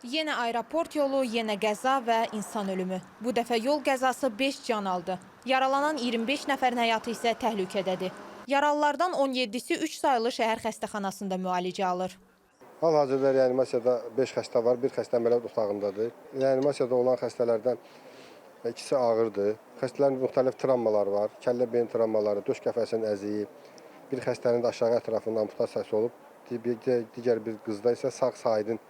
Yenə aeroport yolu, yenə qəza və insan ölümü. Bu dəfə yol qəzası 5 can aldı. Yaralanan 25 nəfərin həyatı isə təhlükədədir. Yaralılardan 17-si 3 sayılı şəhər xəstəxanasında müalicə alır. Hal-hazırda reanimasiyada 5 xəstə var, bir xəstə əməliyyat otağındadır. Reanimasiyada olan xəstələrdən ikisi ağırdır. Xəstələrin müxtəlif travmaları var. Kəllə beyin travmaları, döş qəfəsinin əziyi, bir xəstənin də aşağı ətrafında amputasiyası olub, di- digər bir qızda isə sağ sahidin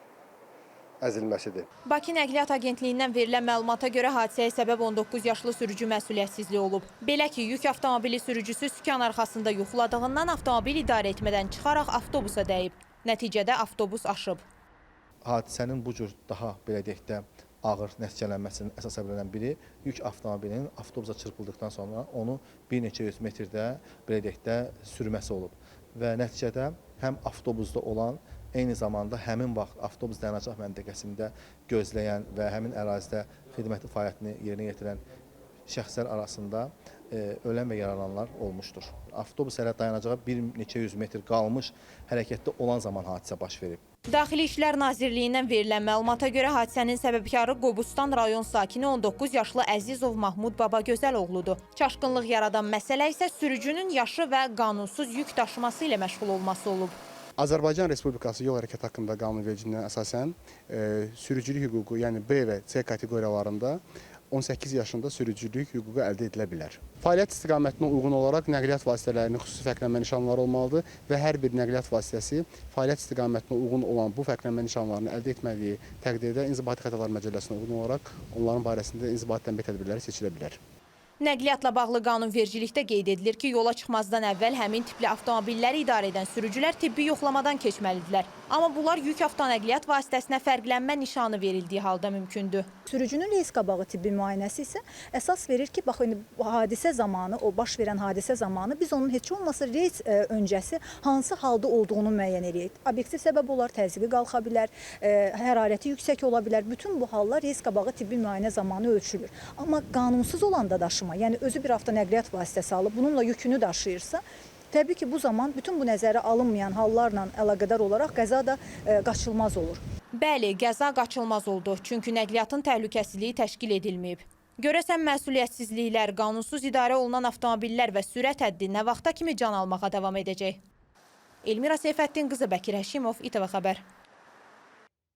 əzilməsidir. Bakı Nəqliyyat Agentliyindən verilən məlumata görə hadisəyə səbəb 19 yaşlı sürücü məsuliyyətsizliyi olub. Belə ki, yük avtomobili sürücüsü sükan arxasında yoxladığından avtomobil idarə etmədən çıxaraq avtobusa dəyib. Nəticədə avtobus aşıb. hadisənin bu cür daha belə deyək də ağır nəticələnməsinin əsas səbəblərindən biri yük avtomobilinin avtobusa çırpıldıqdan sonra onu bir neçə yüz metrdə belə deyək də sürməsi olub və nəticədə həm avtobusda olan eyni zamanda həmin vaxt avtobus dayanacaq məntəqəsində gözləyən və həmin ərazidə xidməti fəaliyyətini yerinə yetirən şəxslər arasında e, ölən və yaralananlar olmuşdur. Avtobus hələ dayanacağa bir neçə yüz metr qalmış hərəkətdə olan zaman hadisə baş verib. Daxili İşlər Nazirliyindən verilən məlumata görə hadisənin səbəbkarı Qobustan rayon sakini 19 yaşlı Əzizov Mahmud Baba Gözəloğludur. Çaşqınlıq yaradan məsələ isə sürücünün yaşı və qanunsuz yük daşıması ilə məşğul olması olub. Azərbaycan Respublikası yol hərəkəti haqqında qanunvericiliyinə əsasən e, sürücülük hüququ, yəni B və C kateqoriyalarında 18 yaşında sürücülük hüququ əldə edilə bilər. Fəaliyyət istiqamətinə uyğun olaraq nəqliyyat vasitələrinin xüsusi fərqlənmə nişanları olmalıdır və hər bir nəqliyyat vasitəsi fəaliyyət istiqamətinə uyğun olan bu fərqlənmə nişanlarını əldə etmədiyi təqdirdə İnzibati Xətalar Məcəlləsinə uyğun olaraq onların barəsində inzibati tənbih tədbirləri seçilə bilər. Nəqliyyatla bağlı qanunvericilikdə qeyd edilir ki, yola çıxmazdan əvvəl həmin tipli avtomobilləri idarə edən sürücülər tibbi yoxlamadan keçməlidirlər. Amma bunlar yük avtonəqliyyat vasitəsinə fərqlənmə nişanı verildiyi halda mümkündür. Sürücünün reys qabağı tibbi müayinəsi isə əsas verir ki, bax indi hadisə zamanı, o baş verən hadisə zamanı biz onun heç olmasa reys ə, öncəsi hansı halda olduğunu müəyyən eləyək. Obyektiv səbəb olar, təzyiqi qalxa bilər, ə, hərarəti yüksək ola bilər. Bütün bu hallar reys qabağı tibbi müayinə zamanı ölçülür. Amma qanunsuz olanda daşıma, yəni özü bir avtonəqliyyat vasitəsi alıb bununla yükünü daşıyırsa, Təbii ki, bu zaman bütün bu nəzərə alınmayan hallarla əlaqədar olaraq qəza da ə, qaçılmaz olur. Bəli, qəza qaçılmaz oldu, çünki nəqliyyatın təhlükəsizliyi təşkil edilməyib. Görəsən məsuliyyətsizliklər, qanunsuz idarə olunan avtomobillər və sürət həddi nə vaxta kimi can almağa davam edəcək? Elmira Seyfəddin qızı Bəkir Həşimov, İTV xəbər.